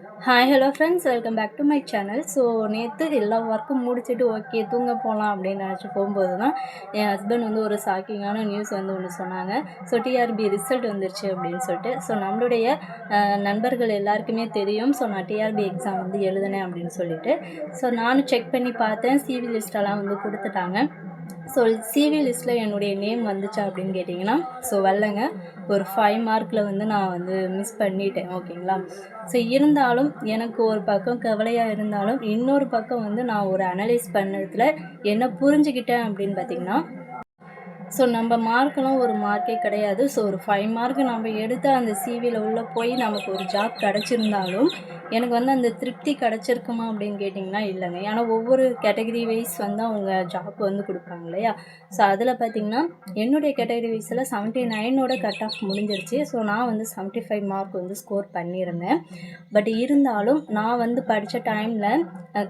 Hi hello friends welcome back to my channel so நேற்று எல்லா ஒர்க்கும் முடிச்சுட்டு ஓகே தூங்க போகலாம் அப்படின்னு நினச்சி போகும்போது தான் என் ஹஸ்பண்ட் வந்து ஒரு ஷாக்கிங்கான நியூஸ் வந்து ஒன்று சொன்னாங்க. ஸோ டிஆர்பி ரிசல்ட் வந்துருச்சு அப்படின்னு சொல்லிட்டு. ஸோ நம்மளுடைய நண்பர்கள் எல்லாருக்குமே தெரியும். ஸோ நான் டிஆர்பி எக்ஸாம் வந்து எழுதினேன் அப்படின்னு சொல்லிட்டு. ஸோ நானும் செக் பண்ணி பார்த்தேன். சிவி லிஸ்டெல்லாம் வந்து கொடுத்துட்டாங்க. ஸோ சிவி லிஸ்ட்டில் என்னுடைய நேம் வந்துச்சா அப்படின்னு கேட்டிங்கன்னா ஸோ வரலங்க. ஒரு ஃபைவ் மார்க்கில் வந்து நான் வந்து மிஸ் பண்ணிட்டேன் ஓகேங்களா? ஸோ இருந்தாலும் எனக்கு ஒரு பக்கம் கவலையாக இருந்தாலும் இன்னொரு பக்கம் வந்து நான் ஒரு அனலைஸ் பண்ணதில் என்ன புரிஞ்சுக்கிட்டேன் அப்படின்னு பார்த்தீங்கன்னா ஸோ நம்ம மார்க்கெலாம் ஒரு மார்க்கே கிடையாது. ஸோ ஒரு ஃபைவ் மார்க் நம்ம எடுத்து அந்த சிவியில் உள்ளே போய் நமக்கு ஒரு ஜாப் கிடச்சிருந்தாலும் எனக்கு வந்து அந்த திருப்தி கிடச்சிருக்குமா அப்படின்னு கேட்டிங்கன்னா இல்லைங்க. ஏன்னா ஒவ்வொரு கேட்டகரி வைஸ் வந்து அவங்க ஜாப் வந்து கொடுப்பாங்க இல்லையா? ஸோ அதில் பார்த்திங்கன்னா என்னுடைய கேட்டகரி வைஸில் செவன்ட்டி நைனோட கட் ஆஃப் முடிஞ்சிருச்சு. ஸோ நான் வந்து செவன்ட்டி ஃபைவ் மார்க் வந்து ஸ்கோர் பண்ணியிருந்தேன். பட் இருந்தாலும் நான் வந்து படித்த டைமில்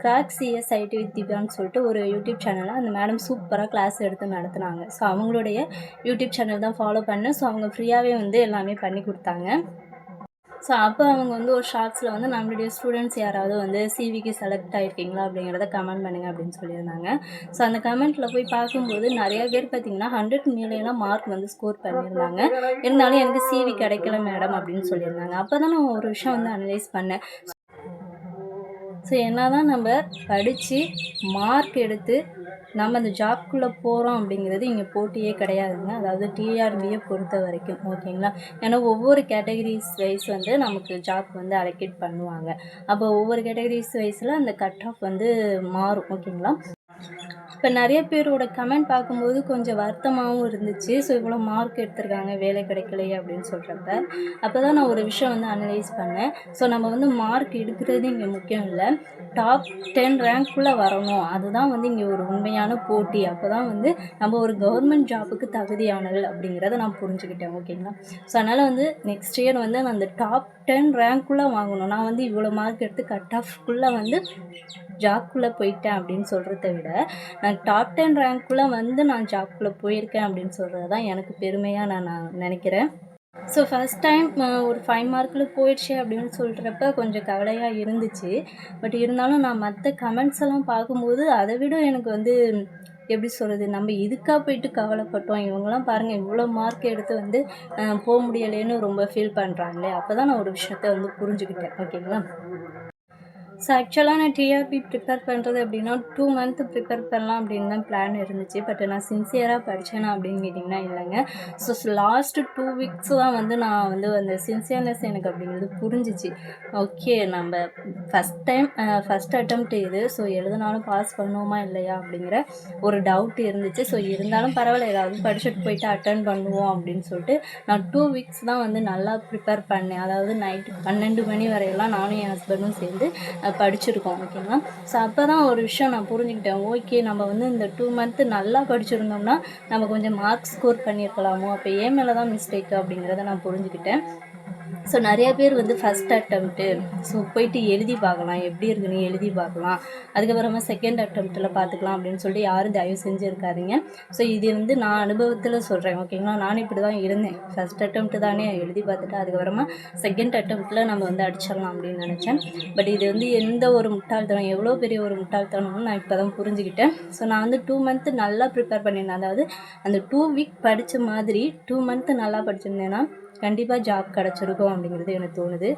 கிராக்ஸிய சைட்டு வித் திவ்யான்னு சொல்லிட்டு ஒரு யூடியூப் சேனலில் அந்த மேடம் சூப்பராக கிளாஸ் எடுத்து நடத்துனாங்க. ஸோ அவங்களுடைய யூடியூப் சேனல் தான் ஃபாலோ பண்ணேன். ஸோ அவங்க ஃப்ரீயாகவே வந்து எல்லாமே பண்ணி கொடுத்தாங்க. ஸோ அப்போ அவங்க வந்து ஒரு ஷார்ட்ஸில் வந்து நம்மளுடைய ஸ்டூடெண்ட்ஸ் யாராவது வந்து சிவிக்கு செலக்ட் ஆகிருக்கீங்களா அப்படிங்கிறத கமெண்ட் பண்ணுங்கள் அப்படின்னு சொல்லியிருந்தாங்க. ஸோ அந்த கமெண்ட்டில் போய் பார்க்கும்போது நிறையா பேர் பார்த்தீங்கன்னா ஹண்ட்ரட் மேலேலாம் மார்க் வந்து ஸ்கோர் பண்ணியிருந்தாங்க. இருந்தாலும் எனக்கு சிவி கிடைக்கல மேடம் அப்படின்னு சொல்லியிருந்தாங்க. அப்போ தான் நான் ஒரு விஷயம் வந்து அனலைஸ் பண்ணேன். ஸோ என்ன தான் நம்ம படித்து மார்க் எடுத்து நம்ம அந்த ஜாப்குள்ளே போகிறோம் அப்படிங்கிறது இங்கே போட்டியே கிடையாதுங்க. அதாவது டிஆர்பியை பொறுத்த வரைக்கும் ஓகேங்களா ஏன்னா ஒவ்வொரு கேட்டகரிஸ் வைஸ் வந்து நமக்கு ஜாப் வந்து அலோகேட் பண்ணுவாங்க. அப்போ ஒவ்வொரு கேட்டகரிஸ் வைஸில் அந்த கட் ஆஃப் வந்து மாறும் ஓகேங்களா இப்போ நிறைய பேரோட கமெண்ட் பார்க்கும்போது கொஞ்சம் வருத்தமாகவும் இருந்துச்சு. ஸோ இவ்வளோ மார்க் எடுத்திருக்காங்க வேலை கிடைக்கலையே அப்படின்னு சொல்கிறப்ப அப்போ தான் நான் ஒரு விஷயம் வந்து அனலைஸ் பண்ணேன். ஸோ நம்ம வந்து மார்க் எடுக்கிறது இங்கே முக்கியம் இல்லை. டாப் டென் ரேங்க்குள்ளே வரணும். அதுதான் வந்து இங்கே ஒரு உண்மையான போட்டி. அப்போ தான் வந்து நம்ம ஒரு கவர்மெண்ட் ஜாபுக்கு தகுதியானவள் அப்படிங்கிறத நான் புரிஞ்சுக்கிட்டேன். ஓகேங்களா ஸோ அதனால் வந்து நெக்ஸ்ட் இயர் வந்து நான் அந்த டாப் டென் ரேங்க்குள்ளே வாங்கணும். நான் வந்து இவ்வளோ மார்க் எடுத்து கட் ஆஃப்குள்ளே வந்து ஜாப்குள்ளே போயிட்டேன் அப்படின்னு சொல்கிறத விட நான் டாப் டென் ரேங்க்குள்ளே வந்து நான் ஜாப்குள்ளே போயிருக்கேன் அப்படின்னு சொல்கிறது தான் எனக்கு பெருமையாக நான் நான் நினைக்கிறேன். ஸோ ஃபஸ்ட் டைம் ஒரு ஃபைவ் மார்க்கில் போயிடுச்சு அப்படின்னு சொல்கிறப்ப கொஞ்சம் கவலையாக இருந்துச்சு. பட் இருந்தாலும் நான் மற்ற கமெண்ட்ஸ் எல்லாம் பார்க்கும்போது அதை விட எனக்கு வந்து எப்படி சொல்கிறது நம்ம இதுக்காக போயிட்டு கவலைப்பட்டோம். இவங்கெல்லாம் பாருங்கள் இவ்வளோ மார்க் எடுத்து வந்து போக முடியலைன்னு ரொம்ப ஃபீல் பண்ணுறாங்களே அப்போ தான் நான் ஒரு விஷயத்த வந்து புரிஞ்சுக்கிட்டேன். ஓகேங்களா ஸோ ஆக்சுவலாக நான் டிஆர்பி ப்ரிப்பேர் பண்ணுறது அப்படின்னா டூ மந்த் ப்ரிப்பேர் பண்ணலாம் அப்படின்னு தான் பிளான் இருந்துச்சு. பட் நான் சின்சியராக படித்தேனா அப்படின்னு கேட்டிங்கன்னா இல்லைங்க. ஸோ லாஸ்ட்டு டூ வீக்ஸ் தான் வந்து நான் வந்து அந்த சின்சியர்னஸ் எனக்கு அப்படிங்கிறது புரிஞ்சிச்சு. ஓகே நம்ம ஃபஸ்ட் டைம் ஃபஸ்ட் அட்டம்ப்ட் இது. ஸோ எழுதினாலும் பாஸ் பண்ணுவோமா இல்லையா அப்படிங்கிற ஒரு டவுட் இருந்துச்சு. ஸோ இருந்தாலும் பரவாயில்ல ஏதாவது படிச்சுட்டு போயிட்டு அட்டன் பண்ணுவோம் அப்படின்னு சொல்லிட்டு நான் டூ வீக்ஸ் தான் வந்து நல்லா ப்ரிப்பேர் பண்ணேன். அதாவது நைட்டு பன்னெண்டு மணி வரையெல்லாம் நானும் என் ஹஸ்பண்டும் சேர்ந்து படிச்சிருக்கோம் ஓகேங்களா ஸோ அப்போ தான் ஒரு விஷயம் நான் புரிஞ்சுக்கிட்டேன். ஓகே நம்ம வந்து இந்த டூ மந்த்து நல்லா படிச்சிருந்தோம்னா நம்ம கொஞ்சம் மார்க் ஸ்கோர் பண்ணியிருக்கலாமோ? அப்போ ஏன் மேலே தான் மிஸ்டேக் அப்படிங்கிறத நான் புரிஞ்சுக்கிட்டேன். ஸோ நிறைய பேர் வந்து ஃபஸ்ட் அட்டம்ப்ட்டு ஸோ போயிட்டு எழுதி பார்க்கலாம். எப்படி இருக்குன்னு எழுதி பார்க்கலாம். அதுக்கப்புறமா செகண்ட் அட்டம்ப்ட்டில் பார்த்துக்கலாம் அப்படின்னு சொல்லிட்டு யாரும் தயவு செஞ்சுருக்காதீங்க ஸோ இது வந்து நான் அனுபவத்தில் சொல்கிறேன் ஓகேங்களா நானும் இப்படி தான் இருந்தேன். ஃபஸ்ட் அட்டம்ப்ட்டு தானே. எழுதி பார்த்துட்டு அதுக்கப்புறமா செகண்ட் அட்டம்ப்ட்டில் நம்ம வந்து அடிச்சிடலாம் அப்படின்னு நினச்சேன். பட் இது வந்து எந்த ஒரு முட்டாள்தனம் எவ்வளோ பெரிய ஒரு முட்டாள்தனம்னு நான் இப்போ தான் புரிஞ்சுக்கிட்டேன். ஸோ நான் வந்து டூ மந்த்து நல்லா ப்ரிப்பேர் பண்ணியிருந்தேன். அதாவது அந்த டூ வீக் படித்த மாதிரி டூ மந்த்து நல்லா படிச்சிருந்தேன்னா கண்டிப்பாக ஜாப் கிடச்சிருக்கும் அப்படிங்கிறது எனக்கு தோணுது.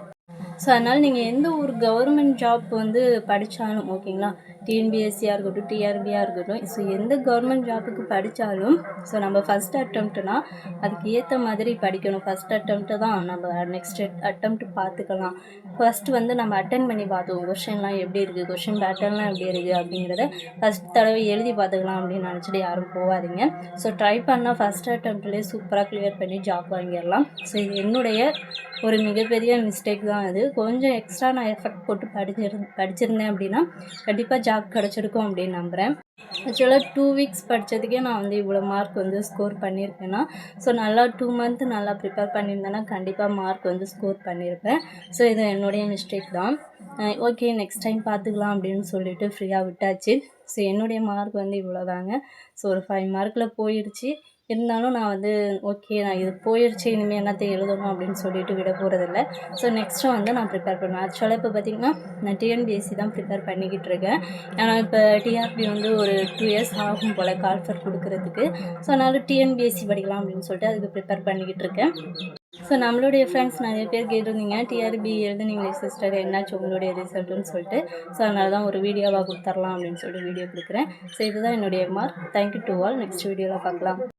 ஸோ அதனால் நீங்கள் எந்த ஒரு கவர்மெண்ட் ஜாப் வந்து படித்தாலும் ஓகேங்களா டிஎன்பிஎஸ்சியாக இருக்கட்டும் டிஆர்பியாக இருக்கட்டும் ஸோ எந்த கவர்மெண்ட் ஜாப்புக்கு படித்தாலும் ஸோ நம்ம ஃபஸ்ட் அட்டம்ப்ட்னா அதுக்கு ஏற்ற மாதிரி படிக்கணும். ஃபஸ்ட் அட்டம்ப்ட்டு தான் நம்ம நெக்ஸ்ட் அட்டம்ப்ட் பார்த்துக்கலாம் ஃபஸ்ட்டு வந்து நம்ம அட்டன் பண்ணி பார்த்துவோம் கொஷின்லாம் எப்படி இருக்குது கொஷின் பேட்டர்ன்லாம் எப்படி இருக்குது அப்படிங்கிறத ஃபஸ்ட் தடவை எழுதி பார்த்துக்கலாம் அப்படின்னு நினச்சிட்டு யாரும் போகாதீங்க. ஸோ ட்ரை பண்ணால் ஃபஸ்ட் அட்டம்ப்ட்லேயே சூப்பராக க்ளியர் பண்ணி ஜாப் வாங்கிடலாம். ஸோ இது என்னுடைய ஒரு மிகப்பெரிய மிஸ்டேக் தான் அது. கொஞ்சம் எக்ஸ்ட்ரா நான் எஃபெக்ட் போட்டு படிச்சிரு படிச்சிருந்தேன் அப்படின்னா கண்டிப்பாக ஜாப் கிடச்சிருக்கும் அப்படின்னு நம்புகிறேன் ஆக்சுவலாக டூ வீக்ஸ் படித்ததுக்கே நான் வந்து இவ்வளோ மார்க் வந்து ஸ்கோர் பண்ணியிருக்கேன்னா ஸோ நல்லா டூ மந்த் நல்லா ப்ரிப்பேர் பண்ணியிருந்தேன்னா கண்டிப்பாக மார்க் வந்து ஸ்கோர் பண்ணியிருப்பேன். ஸோ இது என்னுடைய மிஸ்டேக் தான். ஓகே நெக்ஸ்ட் டைம் பார்த்துக்கலாம் அப்படின்னு சொல்லிட்டு ஃப்ரீயாக விட்டாச்சு. ஸோ என்னுடைய மார்க் வந்து இவ்வளோதாங்க ஸோ ஒரு ஃபைவ் மார்க்கில் போயிடுச்சு இருந்தாலும் நான் வந்து ஓகே நான் இது போயிடுச்சு இனிமேல் என்னத்தை எழுதணும் அப்படின்னு சொல்லிட்டு விட போகிறதில்ல ஸோ நெக்ஸ்ட்டு வந்து நான் ப்ரிப்பேர் பண்ணுவேன் ஆக்சுவலாக இப்போ பார்த்திங்கன்னா நான் டிஎன்பிஎஸ்சி தான் ப்ரிப்பேர் பண்ணிக்கிட்டு இருக்கேன். ஏன்னா இப்போ டிஆர்பி வந்து ஒரு டூ இயர்ஸ் ஆகும் போல் கால்ஃபர் கொடுக்கறதுக்கு. ஸோ அதனால் டிஎன்பிஎஸ்சி படிக்கலாம் அப்படின்னு சொல்லிட்டு அதுக்கு ப்ரிப்பேர் பண்ணிக்கிட்டு இருக்கேன். ஸோ நம்மளுடைய ஃப்ரெண்ட்ஸ் நிறைய பேர் கேட்டிருந்தீங்க டிஆர்பி எழுதுனீங்களே சிஸ்டர் என்னாச்சு உங்களுடைய ரிசல்ட்டுன்னு சொல்லிட்டு. ஸோ அதனால தான் ஒரு வீடியோவாக கொடுத்துர்லாம் அப்படின்னு சொல்லிட்டு வீடியோ கொடுக்குறேன். ஸோ இதுதான் என்னுடைய mark thank you to all next வீடியோவில் பார்க்கலாம்.